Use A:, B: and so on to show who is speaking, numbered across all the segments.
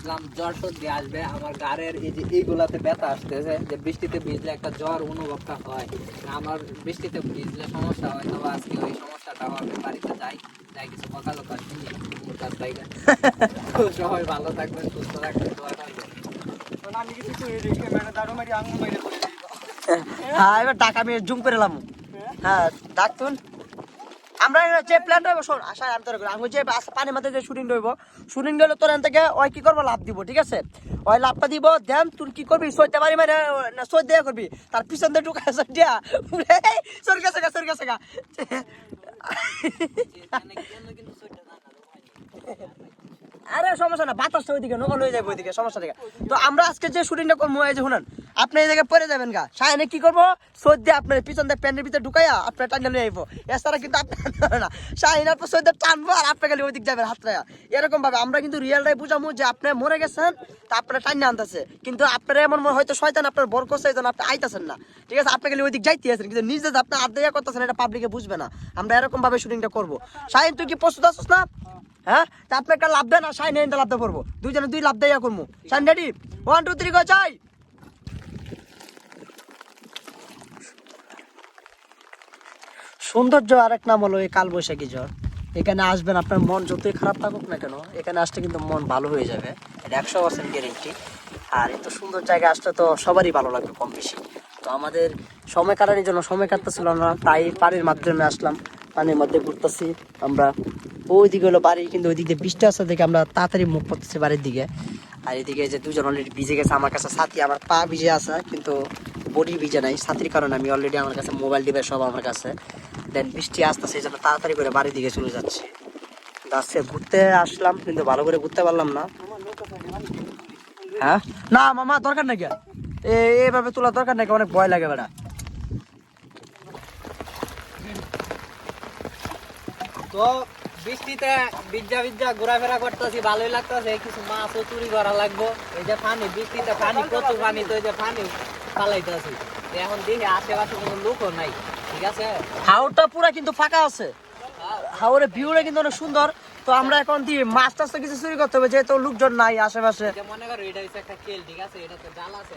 A: ইসলাম জ্বর সর্দি আসবে আমার গাড়ের এই যে এইগুলাতে ব্যথা আসতেছে যে বৃষ্টিতে ভিজলে একটা জ্বর অনুভবটা হয়। আমার বৃষ্টিতে ভিজলে সমস্যা হয় তবে আজকে ওই সমস্যাটা হবে বাড়িতে যাই যাই কিছু কথা লোকা শুনি সবাই ভালো থাকবেন সুস্থ থাকবেন দোয়া করবেন
B: আমি কিছু করি দাঁড়ো মারি আঙুল মারি
C: হ্যাঁ এবার ডাক আমি জুম করে এলাম হ্যাঁ? ডাক তুন আমরা যে প্ল্যান রইব, শোন, আশা, আমি তোর আমি যে পানির মধ্যে যে শুটিং রইব শুটিং রইলে তোর এখান থেকে ওই কি করব? লাভ দিব, ঠিক আছে? ওই লাভটা দিব, দেন তুই কি করবি? সইতে পারি মানে সই দেয়া করবি? তার পিছন দিয়ে ঢুকা দিয়া সর গেছে গা সর গেছে গা আরে, সমস্যা না, বাতাসটা ওইদিকে, নকল হয়ে যাবে ওইদিকে, সমস্যা থেকে। তো আমরা আজকে যে শুটিংটা করব, এই যে শুনেন আপনি এই জায়গায় পরে যাবেন গা। সায়নে কি করব? সদ্যে আপনার পিছন দিয়ে প্যান্টের ভিতরে ঢুকাইয়া আপনার টাঙ্গা লিয়ে আইবো। এছাড়া কিন্তু আপনার না। শাহিনার পর সদ্যে টানবো আর আপনাকে ওই দিক যাবেন হাতটা এরকম ভাবে আমরা কিন্তু রিয়েলটাই বুঝামু যে আপনি মরে গেছেন, তা আপনার টাইনে আনতেছে। কিন্তু আপনার এমন মনে হয়তো শয়তান আপনার বর জন্য আপনি আইতাছেন না। ঠিক আছে আপনাকে ওই দিক যাইতে আছেন, কিন্তু নিজে আপনি আদায়া করতেছেন এটা পাবলিকে বুঝবে না। আমরা এরকম ভাবে শুটিংটা করব। শাহিন, তুই কি প্রস্তুত আছিস না? হ্যাঁ? তা আপনি একটা লাভ আর শাইন এনটা লাভ দিয়ে করব দুইজনে দুই লাভ দেয়া করব। Sign ready one two three go চাই! সৌন্দর্য আরেক নাম হলো এই কালবৈশাখী জ্বর এখানে আসবেন, আপনার মন যতই খারাপ থাকুক না কেন, এখানে আসলে কিন্তু মন ভালো হয়ে যাবে। একশো পার্সেন্ট গ্যারেন্টি আর এত সুন্দর জায়গায় আসলে তো সবারই ভালো লাগবে কম বেশি। তো আমাদের সময় কাটানোর জন্য, সময় কাটতেছিল না তাই পানির মাধ্যমে আসলাম। পানির মধ্যে ঘুরতেছি, আমরা ওই দিকে হলো বাড়ি, কিন্তু ওই দিক বৃষ্টি আসতে দেখে আমরা তাড়াতাড়ি মুখ করতেছি বাড়ির দিকে। আর এদিকে যে দুজন অলরেডি ভিজে গেছে, আমার কাছে সাথী আমার পা ভিজে আছে, কিন্তু বডি ভিজে নাই। সাথীর কারণে আমি অলরেডি আমার কাছে মোবাইল ডিভাইস সব আমার কাছে। দেন বৃষ্টি আসতেছে, এই জন্য তাড়াতাড়ি করে বাড়ির দিকে চলে যাচ্ছি। আজকে ঘুরতে আসলাম, কিন্তু ভালো করে ঘুরতে পারলাম না। হ্যাঁ? না, মামা, দরকার নাকি এইভাবে তোলা দরকার নাকি অনেক ভয় লাগে বেড়া।
A: তো বৃষ্টিতে বিজ্জা বিজ্জা ঘোরাফেরা করতেছি, ভালোই লাগতেছে। কিছু মাছও চুরি করা লাগবো। এই যে পানি, বৃষ্টিতে পানি, প্রচুর পানি, তো এই যে পানি পালাইতেছি এখন দেখি আশেপাশে কোনো লোকও নাই।
C: হাওরটা পুরা কিন্তু ফাঁকা আছে। হাওরের ভিউটা কিন্তু অনেক সুন্দর। তো আমরা এখন দি মাছ টাছ কিছু চুরি করতে হবে যেহেতু লোকজন নাই আশেপাশে।
A: মনে করো এটা হচ্ছে একটা কেল ঠিক আছে? এটা তো ইয়া ডালা আছে।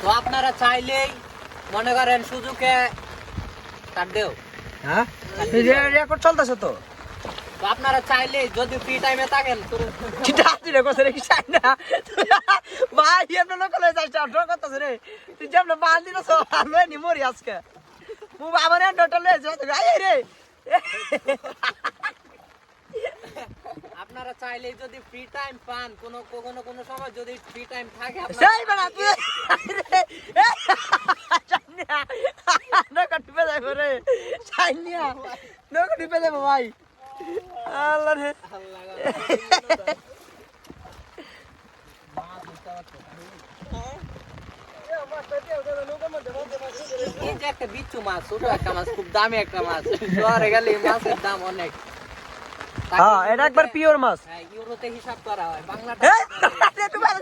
A: তো আপনারা চাইলেই মনে করেন সুযোগে কাট দেও।
C: হ্যাঁ? রেকর্ড চলতেছে তো।
A: আপনারা চাইলে যদি ফ্রি টাইমে থাকেন তো
C: কিটা হাতি রে কি চাই না। ভাই এমন লোক লয়ে যাস ডর করতেছে রে। তুই যেমন বাল দিনছ আমি নি মরি আজকে। মু আমার ডটল লয়ে যাস আই রে।
A: আপনারা চাইলে যদি ফ্রি টাইম পান কোনো কোনো কোনো সময় যদি ফ্রি টাইম থাকে আপনারা-
C: সেই বেড়া তুই রে চাইনিয়া নকা টিপে যাব রে চাইনিয়া নকা টিপে যাব ভাই আল্লাহ রে
A: একটা বিচ্ছু মাছ ছোট একটা মাছ খুব দামি একটা মাছ শহরে গেলে মাছের দাম অনেক
C: হ্যাঁ এটা একবার পিওর মাছ
A: হ্যাঁ, ইউরোতে হিসাব করা হয় বাংলাটা
C: এই, একটু ভালো।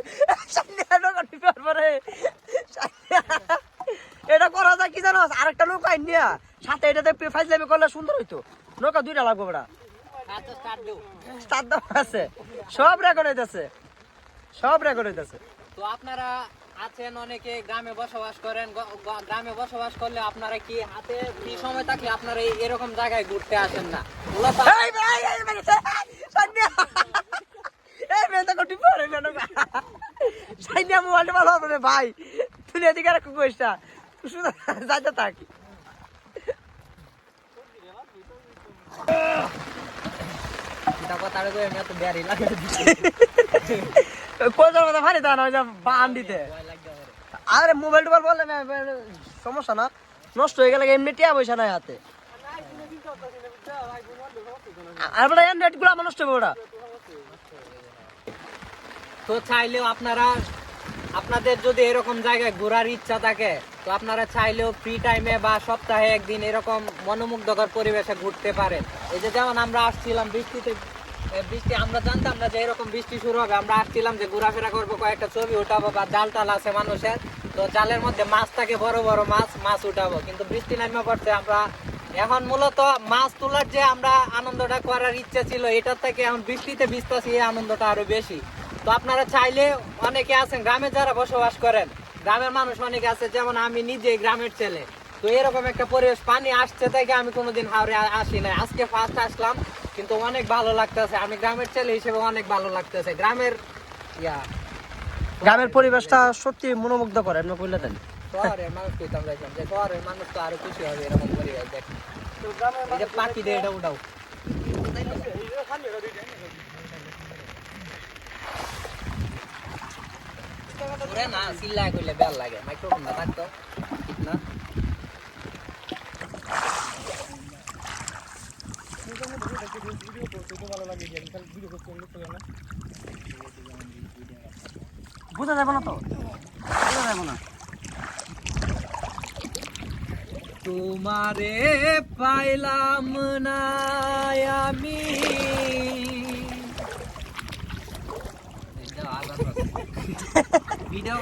C: চাইনিয়া নকা টিপে পারব রে চাইনিয়া। এটা করা যায় কি জানো আরেকটা নৌকা নিয়া সাথে এটাতে ফাইজলামি করলে সুন্দর হইতো। নৌকা দুইটা লাগবে দাম আছে। সব রেকর্ড হইতেছে। সব রেকর্ড হইতেছে।
A: তো আপনারা আছেন অনেকে গ্রামে বসবাস করেন গ্রামে বসবাস করলে আপনারা কি হাতে ফ্রি সময় থাকলে আপনারা এই- এরকম জায়গায় ঘুরতে আসেন না?
C: ভাই। তুই এদিকে আর শুধু যাইতে থাক
A: আর
C: মোবাইল টোবাইল বললে সমস্যা না। নষ্ট হয়ে গেলে এমনি টিয়া পয়সা নাই হাতে। আর বড় অ্যান্ড্রয়েডগুলো আমার নষ্ট হবে ওটা।
A: তো চাইলেও আপনারা আপনাদের যদি এরকম জায়গায় ঘোরার ইচ্ছা থাকে, তো আপনারা চাইলেও ফ্রি টাইমে বা সপ্তাহে একদিন এরকম মনোমুগ্ধকর পরিবেশে ঘুরতে পারেন। এই যে যেমন আমরা আসছিলাম বৃষ্টিতে বৃষ্টি আমরা জানতাম না যে এরকম বৃষ্টি শুরু হবে। আমরা আসছিলাম যে ঘোরাফেরা করব, কয়েকটা ছবি উঠাবো বা জাল টাল আছে মানুষের। তো জালের মধ্যে মাছ থাকে বড় বড় মাছ মাছ উঠাবো। কিন্তু বৃষ্টি নামে পড়ছে আমরা। এখন মূলত মাছ তোলার যে আমরা আনন্দটা করার ইচ্ছা ছিল, এটার থেকে এখন বৃষ্টিতে ভিজতেছি, এই আনন্দটা আরও বেশি। তো আপনারা চাইলে অনেকে আছেন গ্রামে যারা বসবাস করেন গ্রামের মানুষ অনেকে আছে যেমন আমি নিজে গ্রামের ছেলে। তো এরকম একটা পরিবেশ পানি আসছে থেকে আমি কোনোদিন হাওড়ে আসি নাই। আজকে ফার্স্ট আসলাম কিন্তু অনেক ভালো লাগতেছে। আমি গ্রামের ছেলে হিসেবে অনেক ভালো লাগতেছে। গ্রামের ইয়া।
C: গ্রামের পরিবেশটা সত্যি মনোমুগ্ধ করে আপনি কইলে দেন।
A: শহরের মানুষ যে শহরের মানুষ তো আরও খুশি হবে এরকম পরিবেশ দেখে। এই যে পাখি দিয়ে এটা উঠাও। ঘুরে না চিল্লায় কইলে বেল লাগে। মাইক্রোফোনটা থাকতো ঠিক না?
C: বুঝা যাবে না তো? বুঝা যাবে না।
A: তোমারে পাইলাম না আমি। વિડિયો